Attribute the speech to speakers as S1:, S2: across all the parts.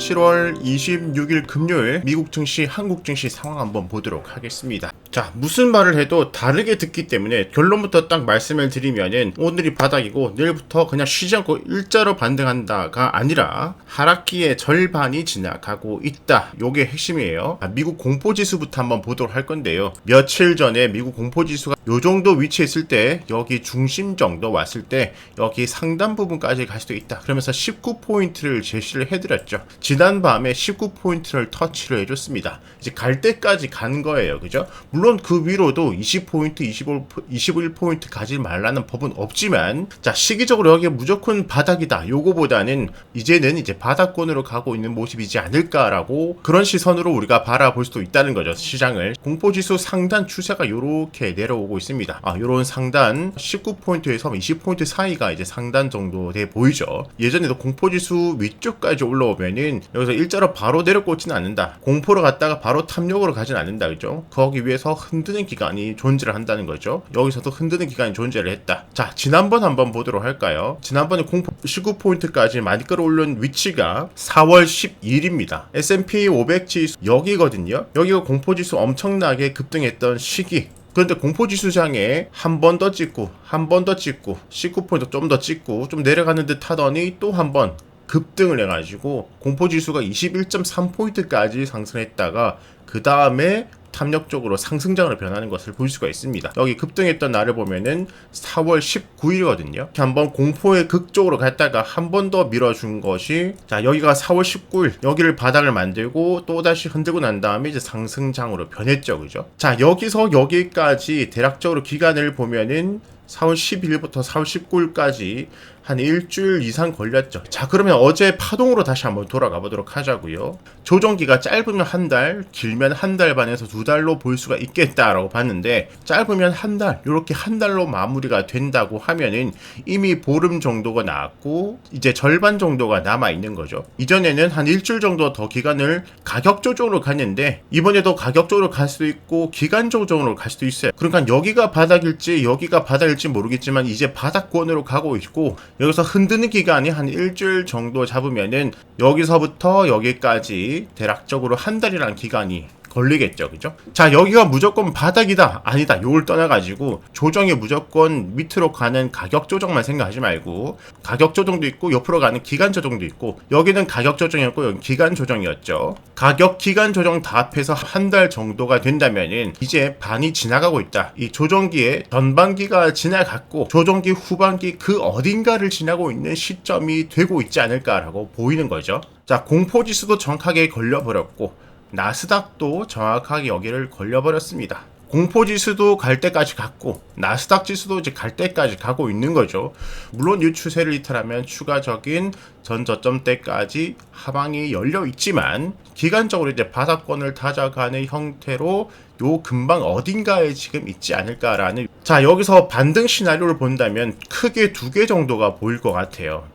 S1: 7월 26일 금요일 미국 증시, 한국 증시 상황 한번 보도록 하겠습니다. 자, 무슨 말을 해도 다르게 듣기 때문에 결론부터 딱 말씀을 드리면은 오늘이 바닥이고 내일부터 그냥 쉬지 않고 일자로 반등한다가 아니라 하락기의 절반이 지나가고 있다. 요게 핵심이에요. 아, 미국 공포지수부터 한번 보도록 할 건데요. 며칠 전에 미국 공포지수가 요 정도 위치에 있을 때 여기 중심 정도 왔을 때 여기 상단 부분까지 갈 수도 있다. 그러면서 19포인트를 제시를 해드렸죠. 지난 밤에 19포인트를 터치를 해줬습니다. 이제 갈 때까지 간 거예요. 그죠? 그 위로도 20포인트, 25, 21포인트 가지 말라는 법은 없지만 자 시기적으로 여기 무조건 바닥이다. 요거보다는 이제는 이제 바닥권으로 가고 있는 모습이지 않을까라고 그런 시선으로 우리가 바라볼 수도 있다는 거죠. 시장을 공포지수 상단 추세가 요렇게 내려오고 있습니다. 아 요런 상단 19포인트에서 20포인트 사이가 이제 상단 정도 돼 보이죠. 예전에도 공포지수 위쪽까지 올라오면은 여기서 일자로 바로 내려 꽂지는 않는다. 공포로 갔다가 바로 탐욕으로 가진 않는다. 그죠? 거기 위해서 흔드는 기간이 존재를 한다는 거죠. 여기서도 흔드는 기간이 존재를 했다. 자, 지난번 한번 보도록 할까요? 지난번에 공포 19포인트까지 많이 끌어올린 위치가 4월 12일입니다. S&P 500 지수 여기거든요. 여기가 공포지수 엄청나게 급등했던 시기. 그런데 공포지수장에 한 번 더 찍고 한 번 더 찍고 19포인트 좀 더 찍고 좀 내려가는 듯 하더니 또 한 번 급등을 해가지고 공포지수가 21.3포인트까지 상승했다가 그 다음에 탐력적으로 상승장으로 변하는 것을 볼 수가 있습니다. 여기 급등했던 날을 보면은 4월 19일이거든요. 이렇게 한번 공포의 극쪽으로 갔다가 한 번 더 밀어준 것이 자 여기가 4월 19일 여기를 바닥을 만들고 또 다시 흔들고 난 다음에 이제 상승장으로 변했죠, 그죠? 자 여기서 여기까지 대략적으로 기간을 보면은 4월 12일부터 4월 19일까지 한 일주일 이상 걸렸죠. 자, 그러면 어제 파동으로 다시 한번 돌아가 보도록 하자고요. 조정기가 짧으면 한 달, 길면 한 달 반에서 두 달로 볼 수가 있겠다라고 봤는데 짧으면 한 달, 이렇게 한 달로 마무리가 된다고 하면은 이미 보름 정도가 나왔고 이제 절반 정도가 남아 있는 거죠. 이전에는 한 일주일 정도 더 기간을 가격 조정으로 갔는데 이번에도 가격 조정으로 갈 수도 있고 기간 조정으로 갈 수도 있어요. 그러니까 여기가 바닥일지 여기가 바닥일지 모르겠지만 이제 바닥권으로 가고 있고 여기서 흔드는 기간이 한 일주일 정도 잡으면은 여기서부터 여기까지 대략적으로 한 달이라는 기간이 걸리겠죠, 그죠? 자, 여기가 무조건 바닥이다, 아니다, 요걸 떠나가지고 조정이 무조건 밑으로 가는 가격 조정만 생각하지 말고 가격 조정도 있고 옆으로 가는 기간 조정도 있고 여기는 가격 조정이었고 여기 기간 조정이었죠. 가격 기간 조정 다 합해서 한 달 정도가 된다면은 이제 반이 지나가고 있다. 이 조정기의 전반기가 지나갔고 조정기 후반기 그 어딘가를 지나고 있는 시점이 되고 있지 않을까라고 보이는 거죠. 자, 공포지수도 정확하게 걸려버렸고 나스닥도 정확하게 여기를 걸려버렸습니다. 공포지수도 갈 때까지 갔고 나스닥 지수도 이제 갈 때까지 가고 있는 거죠. 물론 이 추세를 이탈하면 추가적인 전 저점대까지 하방이 열려 있지만 기간적으로 이제 바닥권을 다져가는 형태로 요 금방 어딘가에 지금 있지 않을까라는 자 여기서 반등 시나리오를 본다면 크게 두 개 정도가 보일 것 같아요.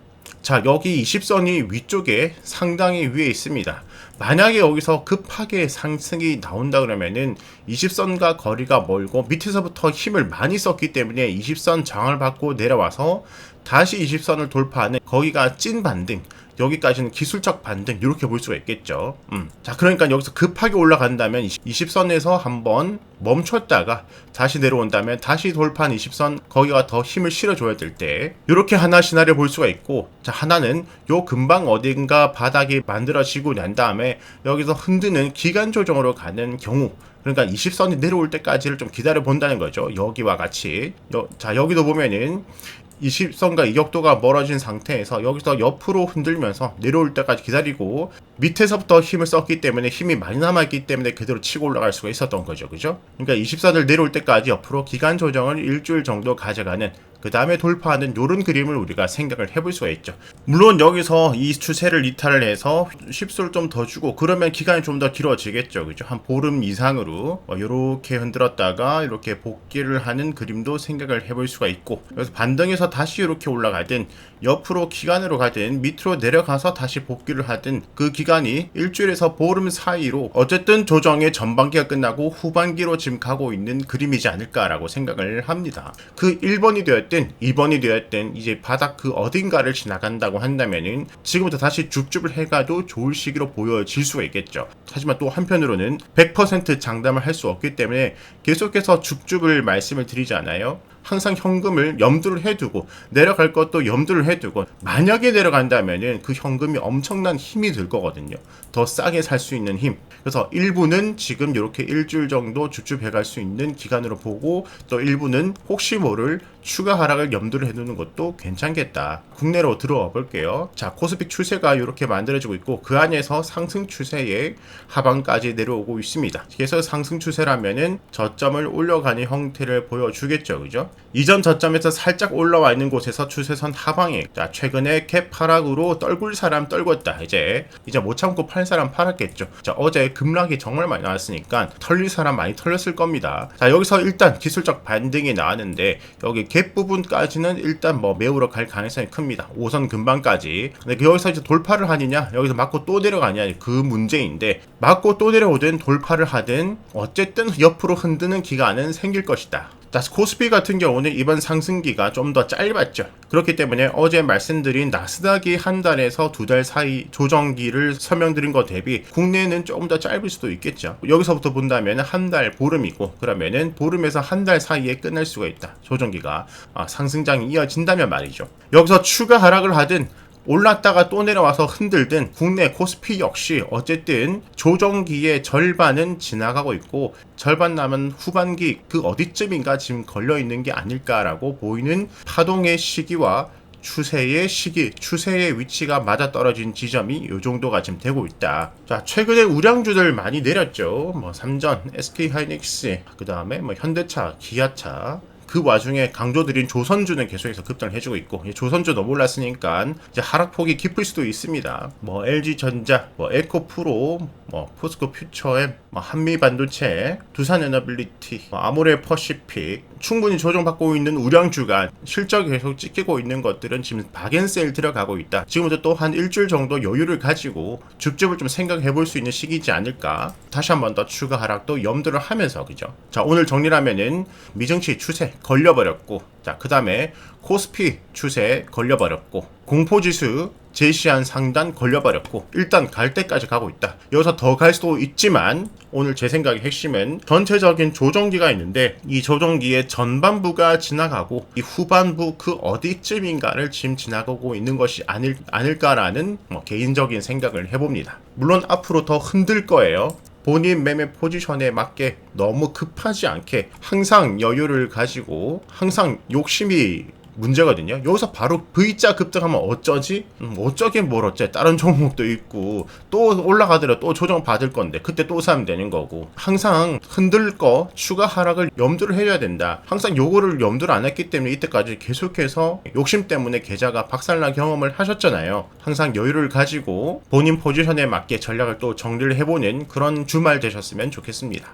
S1: 자, 여기 20선이 위쪽에 상당히 위에 있습니다. 만약에 여기서 급하게 상승이 나온다 그러면은 20선과 거리가 멀고 밑에서부터 힘을 많이 썼기 때문에 20선 장을 받고 내려와서 다시 20선을 돌파하는 거기가 찐 반등. 여기까지는 기술적 반등 이렇게 볼 수가 있겠죠. 음. 자, 그러니까 여기서 급하게 올라간다면 20선에서 한번 멈췄다가 다시 내려온다면 다시 돌파한 20선 거기가 더 힘을 실어줘야 될 때 이렇게 하나 시나리오 볼 수가 있고 자 하나는 요 금방 어딘가 바닥이 만들어지고 난 다음에 여기서 흔드는 기간 조정으로 가는 경우 그러니까 20선이 내려올 때까지를 좀 기다려 본다는 거죠. 여기와 같이. 여, 자, 여기도 보면은 20선과 이격도가 멀어진 상태에서 여기서 옆으로 흔들면서 내려올 때까지 기다리고 밑에서부터 힘을 썼기 때문에 힘이 많이 남아있기 때문에 그대로 치고 올라갈 수가 있었던 거죠. 그죠? 그러니까 20선을 내려올 때까지 옆으로 기간 조정을 일주일 정도 가져가는 그 다음에 돌파하는 요런 그림을 우리가 생각을 해볼 수가 있죠. 물론 여기서 이 추세를 이탈을 해서 쉽수를 좀더 주고 그러면 기간이 좀 더 길어지겠죠. 그죠? 한 보름 이상으로 이렇게 흔들었다가 이렇게 복귀를 하는 그림도 생각을 해볼 수가 있고 그래서 반등해서 다시 이렇게 올라가든 옆으로 기간으로 가든 밑으로 내려가서 다시 복귀를 하든 그 기간이 일주일에서 보름 사이로 어쨌든 조정의 전반기가 끝나고 후반기로 지금 가고 있는 그림이지 않을까라고 생각을 합니다. 그 1번이 되었든 되었든 2번이 되었든 이제 바닥 그 어딘가를 지나간다고 한다면은 지금부터 다시 줍줍을 해가도 좋을 시기로 보여질 수가 있겠죠. 하지만 또 한편으로는 100% 장담을 할 수 없기 때문에 계속해서 줍줍을 말씀을 드리잖아요. 항상 현금을 염두를 해두고 내려갈 것도 염두를 해두고 만약에 내려간다면은 그 현금이 엄청난 힘이 들 거거든요. 더 싸게 살 수 있는 힘. 그래서 일부는 지금 이렇게 일주일 정도 주춤해 갈 수 있는 기간으로 보고 또 일부는 혹시 모를 추가 하락을 염두를 해두는 것도 괜찮겠다. 국내로 들어와 볼게요. 자, 코스피 추세가 이렇게 만들어지고 있고 그 안에서 상승 추세의 하방까지 내려오고 있습니다. 그래서 상승 추세라면은 저점을 올려가는 형태를 보여주겠죠, 그죠? 이전 저점에서 살짝 올라와 있는 곳에서 추세선 하방에 자, 최근에 캡 하락으로 떨굴 사람 떨궜다. 이제 이제 못 참고 팔 사람 팔았겠죠. 자, 어제 급락이 정말 많이 나왔으니까 털릴 사람 많이 털렸을 겁니다. 자, 여기서 일단 기술적 반등이 나왔는데 여기 갭 부분까지는 일단 뭐 메우러 갈 가능성이 큽니다. 5선 근방까지. 근데 여기서 이제 돌파를 하느냐, 여기서 맞고 또 내려가냐 그 문제인데 맞고 또 내려오든 돌파를 하든 어쨌든 옆으로 흔드는 기간은 생길 것이다. 자, 코스피 같은 경우는 이번 상승기가 좀 더 짧았죠. 그렇기 때문에 어제 말씀드린 나스닥이 한 달에서 두 달 사이 조정기를 설명드린 것 대비 국내는 조금 더 짧을 수도 있겠죠. 여기서부터 본다면 한 달 보름이고 그러면은 보름에서 한 달 사이에 끝날 수가 있다. 조정기가 아, 상승장이 이어진다면 말이죠. 여기서 추가 하락을 하든 올랐다가 또 내려와서 흔들든 국내 코스피 역시 어쨌든 조정기의 절반은 지나가고 있고 절반 남은 후반기 그 어디쯤인가 지금 걸려 있는 게 아닐까라고 보이는 파동의 시기와 추세의 시기, 추세의 위치가 맞아 떨어진 지점이 이 정도가 지금 되고 있다. 자, 최근에 우량주들 많이 내렸죠. 뭐 삼전, SK 하이닉스, 그 다음에 뭐 현대차, 기아차, 그 와중에 강조드린 조선주는 계속해서 급등을 해주고 있고 이 조선주 너무 올랐으니까 이제 하락폭이 깊을 수도 있습니다. 뭐 LG 전자, 뭐 에코프로, 뭐 포스코 퓨처엠, 뭐 한미 반도체, 두산 에너빌리티, 뭐 아모레 퍼시픽 충분히 조정받고 있는 우량주가 실적 계속 찍히고 있는 것들은 지금 박앤세일 들어가고 있다. 지금부터 또 한 일주일 정도 여유를 가지고 줍줍을 좀 생각해 볼 수 있는 시기지 않을까. 다시 한 번 더 추가 하락도 염두를 하면서 그죠. 자 오늘 정리하면은 미증시 추세 걸려버렸고 자 그 다음에 코스피 추세 걸려버렸고 공포지수 제시한 상단 걸려버렸고 일단 갈 때까지 가고 있다. 여기서 더 갈 수도 있지만 오늘 제 생각의 핵심은 전체적인 조정기가 있는데 이 조정기의 전반부가 지나가고 이 후반부 그 어디쯤인가를 지금 지나가고 있는 것이 아닐, 아닐까라는 뭐 개인적인 생각을 해봅니다. 물론 앞으로 더 흔들 거예요. 본인 매매 포지션에 맞게 너무 급하지 않게 항상 여유를 가지고 항상 욕심이 문제거든요. 여기서 바로 V자 급등하면 어쩌지? 음, 어쩌긴 뭘 어째. 다른 종목도 있고 또 올라가더라도 또 조정 받을 건데 그때 또 사면 되는 거고 항상 흔들 거 추가 하락을 염두를 해줘야 된다. 항상 요거를 염두를 안 했기 때문에 이때까지 계속해서 욕심 때문에 계좌가 박살난 경험을 하셨잖아요. 항상 여유를 가지고 본인 포지션에 맞게 전략을 또 정리를 해보는 그런 주말 되셨으면 좋겠습니다.